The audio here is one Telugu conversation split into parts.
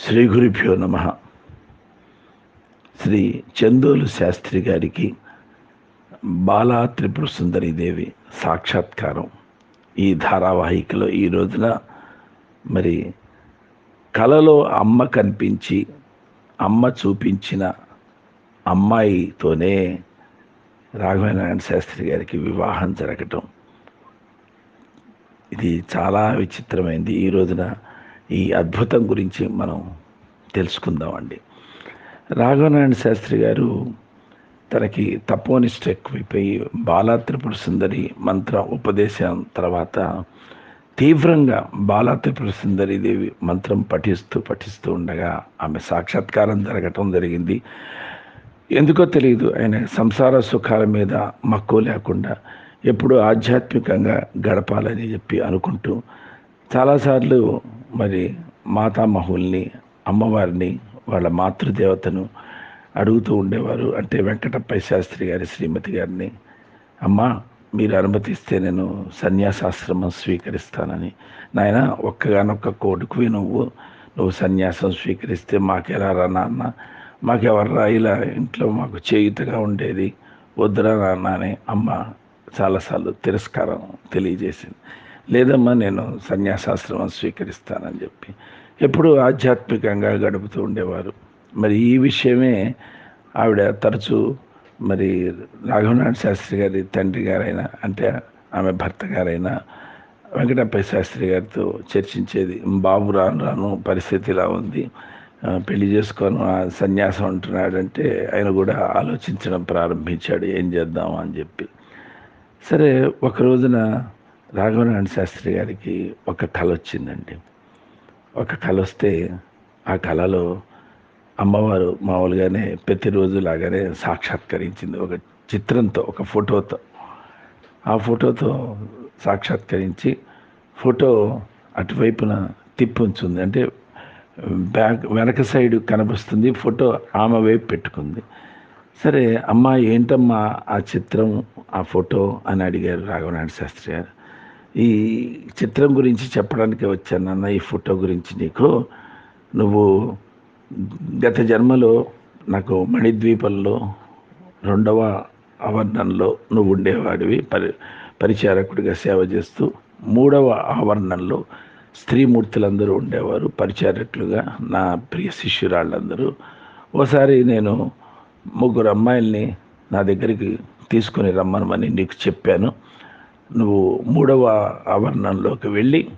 శ్రీ గురుభ్యో నమ. శ్రీ చందోలు శాస్త్రి గారికి బాలా త్రిపుర సుందరి దేవి సాక్షాత్కారం. ఈ ధారావాహికలో ఈ రోజున మరి కలలో అమ్మ కనిపించి అమ్మ చూపించిన అమ్మాయితోనే రాఘవనారాయణ శాస్త్రి గారికి వివాహం జరగటం. ఇది చాలా విచిత్రమైంది. ఈ రోజున ఈ అద్భుతం గురించి మనం తెలుసుకుందామండి. రాఘవనారాయణ శాస్త్రి గారు తనకి తపోనిష్ట ఎక్కువైపోయి బాలా త్రిపుర సుందరి మంత్ర ఉపదేశం తర్వాత తీవ్రంగా బాలా త్రిపుర సుందరి దేవి మంత్రం పఠిస్తూ పఠిస్తూ ఉండగా ఆమె సాక్షాత్కారం జరగటం జరిగింది. ఎందుకో తెలియదు ఆయన సంసార సుఖాల మీద మక్కువ లేకుండా ఎప్పుడు ఆధ్యాత్మికంగా గడపాలని చెప్పి అనుకుంటూ చాలాసార్లు మరి మాతామహుల్ని అమ్మవారిని వాళ్ళ మాతృదేవతను అడుగుతూ ఉండేవారు. అంటే వెంకటప్పయ్య శాస్త్రి గారి శ్రీమతి గారిని అమ్మ మీరు అనుమతిస్తే నేను సన్యాసాశ్రమం స్వీకరిస్తానని. నాయన ఒక్కగానొక్క కోడుకువి నువ్వు. నువ్వు సన్యాసం స్వీకరిస్తే మాకెలా రా నాన్న? మాకెవర్రా ఇలా ఇంట్లో మాకు చేయుతగా ఉండేది? వద్దురా నాన్న అని అమ్మ చాలాసార్లు తిరస్కారం తెలియజేసింది. లేదమ్మా నేను సన్యాసాశ్రమం స్వీకరిస్తానని చెప్పి. ఎప్పుడు ఆధ్యాత్మికంగా గడుపుతూ ఉండేవారు. మరి ఈ విషయమే ఆవిడ తరచూ మరి రాఘవనాథ శాస్త్రి గారి తండ్రి గారైనా అంటే ఆమె భర్త గారైనా వెంకటప్పయ్య శాస్త్రి గారితో చర్చించేది బాబు రాను రాను పరిస్థితి ఇలా ఉంది. పెళ్ళి చేసుకొని సన్యాసం అంటున్నాడంటే ఆయన కూడా ఆలోచించడం ప్రారంభించాడు ఏం చేద్దాం అని చెప్పి. సరే ఒక రోజున రాఘవనారాయణ శాస్త్రి గారికి ఒక కళ వచ్చిందండి. ఒక కళ వస్తే ఆ కళలో అమ్మవారు మామూలుగానే ప్రతిరోజు లాగానే సాక్షాత్కరించింది. ఒక చిత్రంతో ఒక ఫోటోతో. ఆ ఫోటోతో సాక్షాత్కరించి ఫోటో అటువైపున తిప్పి ఉంచుంది. అంటే బ్యాక్ వెనక సైడ్ కనిపిస్తుంది ఫోటో ఆమె వైపు పెట్టుకుంది. సరే అమ్మ ఏంటమ్మా ఆ చిత్రం ఆ ఫోటో? అని అడిగారు రాఘవనారాయణ శాస్త్రి గారు. ఈ చిత్రం గురించి చెప్పడానికి వచ్చానన్న ఈ ఫోటో గురించి నీకు. నువ్వు గత జన్మలో నాకు మణిద్వీపంలో రెండవ ఆవరణంలో నువ్వు ఉండేవాడివి. పరి పరిచారకుడిగా సేవ చేస్తూ మూడవ ఆవరణంలో స్త్రీమూర్తులందరూ ఉండేవారు పరిచారకులుగా నా ప్రియ శిష్యురాళ్ళందరూ. ఓసారి నేను ముగ్గురు అమ్మాయిల్ని నా దగ్గరికి తీసుకొని రమ్మనమని నీకు చెప్పాను. నువ్వు మూడవ ఆవరణంలోకి వెళ్ళి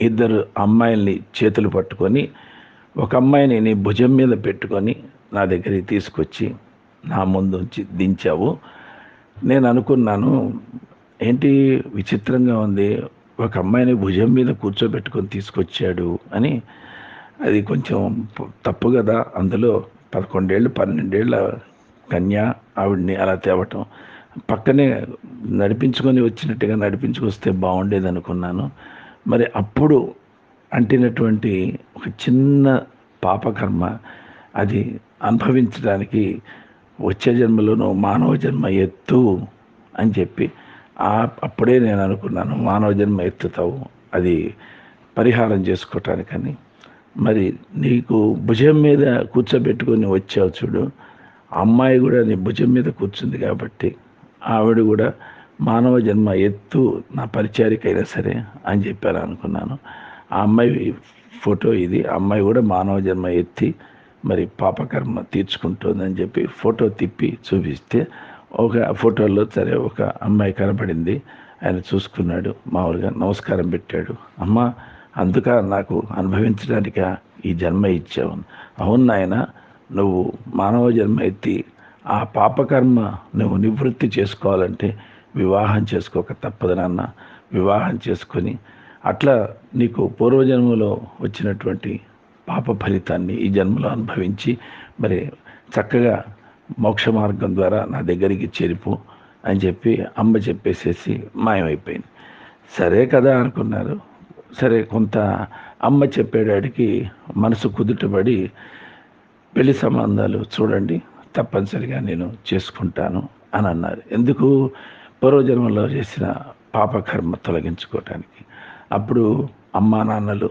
ఇద్దరు అమ్మాయిల్ని చేతులు పట్టుకొని ఒక అమ్మాయిని నీ భుజం మీద పెట్టుకొని నా దగ్గరికి తీసుకొచ్చి నా ముందు దించావు. నేను అనుకున్నాను ఏంటి విచిత్రంగా ఉంది ఒక అమ్మాయిని భుజం మీద కూర్చోబెట్టుకొని తీసుకొచ్చాడు అని. అది కొంచెం తప్పు కదా అందులో పదకొండేళ్ళు పన్నెండేళ్ళ కన్య ఆవిడ్ని అలా తేవటం. పక్కనే నడిపించుకొని వచ్చినట్టుగా నడిపించుకొస్తే బాగుండేది అనుకున్నాను. మరి అప్పుడు అంటినటువంటి ఒక చిన్న పాపకర్మ అది అనుభవించడానికి వచ్చే జన్మలోనూ మానవ జన్మ ఎత్తు అని చెప్పి అప్పుడే నేను అనుకున్నాను మానవ జన్మ ఎత్తుతావు అది పరిహారం చేసుకోవటానికని మరి నీకు భుజం మీద కూర్చోబెట్టుకొని వచ్చావు చూడు అమ్మాయి కూడా నీ భుజం మీద కూర్చుంది కాబట్టి ఆవిడ కూడా మానవ జన్మ ఎత్తు నా పరిచారికైనా సరే అని చెప్పాను అనుకున్నాను. ఆ అమ్మాయి ఫోటో ఇది. అమ్మాయి కూడా మానవ జన్మ ఎత్తి మరి పాపకర్మ తీర్చుకుంటుందని చెప్పి ఫోటో తిప్పి చూపిస్తే ఒక ఫోటోలో సరే ఒక అమ్మాయి కనపడింది. ఆయన చూసుకున్నాడు. మామూలుగా నమస్కారం పెట్టాడు. అమ్మ అందుక నాకు అనుభవించడానిక? ఈ జన్మ ఇచ్చావు. అవును నాయన నువ్వు మానవ జన్మ ఎత్తి ఆ పాపకర్మ నువ్వు నివృత్తి చేసుకోవాలంటే వివాహం చేసుకోక తప్పదు నాన్న. వివాహం చేసుకొని అట్లా నీకు పూర్వజన్మలో వచ్చినటువంటి పాప ఫలితాన్ని ఈ జన్మలో అనుభవించి మరి చక్కగా మోక్ష మార్గం ద్వారా నా దగ్గరికి చేరిపో అని చెప్పి అమ్మ చెప్పేసేసి మాయమైపోయింది. సరే కదా అనుకున్నారు. సరే కొంత అమ్మ చెప్పేడాడికి మనసు కుదుటపడి పెళ్ళి సంబంధాలు చూడండి తప్పనిసరిగా నేను చేసుకుంటాను అని అన్నారు. ఎందుకు? పూర్వజన్మలో చేసిన పాపకర్మ తొలగించుకోవటానికి. అప్పుడు అమ్మా నాన్నలు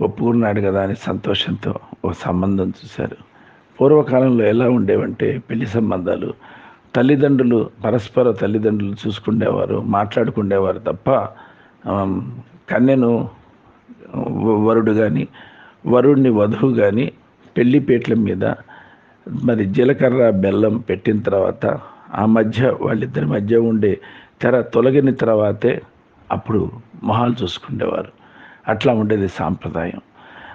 ఒప్పుకున్నాడు కదా అని సంతోషంతో ఒక సంబంధం చూశారు. పూర్వకాలంలో ఎలా ఉండేవంటే పెళ్ళి సంబంధాలు తల్లిదండ్రులు పరస్పర తల్లిదండ్రులు చూసుకునేవారు మాట్లాడుకునేవారు తప్ప కన్నెను కన్యను వరుడు కానీ వరుడిని వధువు కానీ పెళ్ళిపేట్ల మీద మరి జీలకర్ర బెల్లం పెట్టిన తర్వాత ఆ మధ్య వాళ్ళిద్దరి మధ్య ఉండే తెర తొలగిన తర్వాతే అప్పుడు మొహాలు చూసుకునేవారు అట్లా ఉండేది సాంప్రదాయం.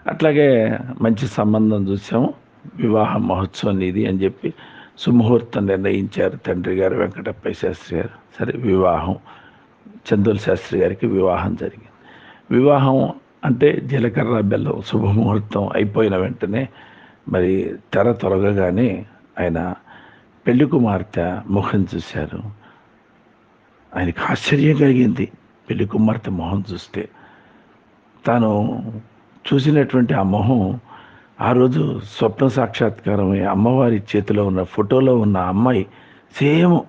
అట్లాగే మంచి సంబంధం చూసాము. వివాహ మహోత్సవం ఇది అని చెప్పి సుముహూర్తం నిర్ణయించారు తండ్రి గారు వెంకటప్పయ్య శాస్త్రి గారు. సరే వివాహం. చందుల శాస్త్రి గారికి వివాహం జరిగింది. వివాహం అంటే జీలకర్ర బెల్లం శుభముహూర్తం అయిపోయిన వెంటనే మరి తెర తొలగగానే ఆయన పెళ్ళి కుమార్తె ముఖం చూశారు. ఆయనకు ఆశ్చర్యం కలిగింది పెళ్ళి కుమార్తె మొహం చూస్తే. తాను చూసినటువంటి ఆ మొహం ఆ రోజు స్వప్న సాక్షాత్కారమై అమ్మవారి చేతిలో ఉన్న ఫోటోలో ఉన్న అమ్మాయి సేమ్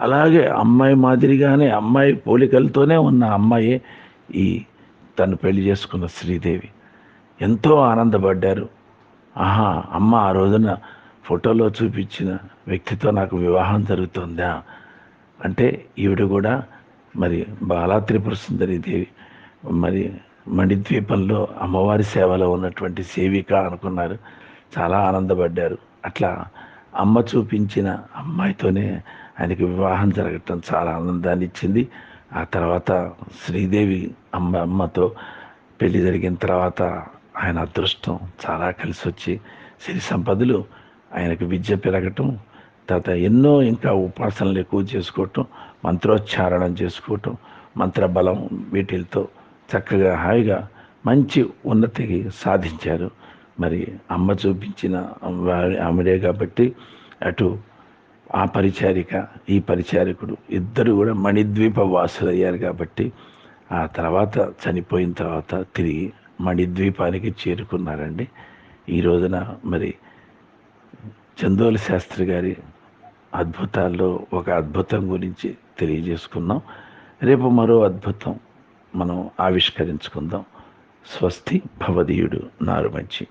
అలాగే అమ్మాయి మాదిరిగానే అమ్మాయి పోలికలతోనే ఉన్న అమ్మాయే ఈ తను పెళ్ళి చేసుకున్న శ్రీదేవి. ఎంతో ఆనందపడ్డారు. ఆహా అమ్మ ఆ రోజున ఫోటోలో చూపించిన వ్యక్తితో నాకు వివాహం జరుగుతుందా? అంటే ఈవిడ కూడా మరి బాలా త్రిపుర సుందరి దేవి మరి మణిద్వీపంలో అమ్మవారి సేవలో ఉన్నటువంటి సేవిక అనుకున్నారు. చాలా ఆనందపడ్డారు. అట్లా అమ్మ చూపించిన అమ్మాయితోనే ఆయనకి వివాహం జరగటం చాలా ఆనందాన్ని ఇచ్చింది. ఆ తర్వాత శ్రీదేవి అమ్మ అమ్మతో పెళ్ళి జరిగిన తర్వాత ఆయన అదృష్టం చాలా కలిసి వచ్చి సిరి సంపదలు ఆయనకు విద్య పెరగటం తర్వాత ఎన్నో ఇంకా ఉపాసనలు ఎక్కువ చేసుకోవటం మంత్రోచ్చారణం చేసుకోవటం మంత్రబలం వీటితో చక్కగా హాయిగా మంచి ఉన్నతికి సాధించారు. మరి అమ్మ చూపించిన వారి ఆమెడే కాబట్టి అటు ఆ పరిచారిక ఈ పరిచారికుడు ఇద్దరు కూడా మణిద్వీప వాసులయ్యారు కాబట్టి ఆ తర్వాత చనిపోయిన తర్వాత తిరిగి మణిద్వీపానికి చేరుకున్నారండి. ఈ రోజున మరి చందోలి శాస్త్రి గారి అద్భుతాల్లో ఒక అద్భుతం గురించి తెలియజేసుకున్నాం రేపు మరో అద్భుతం మనం ఆవిష్కరించుకుందాం. స్వస్తి భవదీయుడు నారు మంచి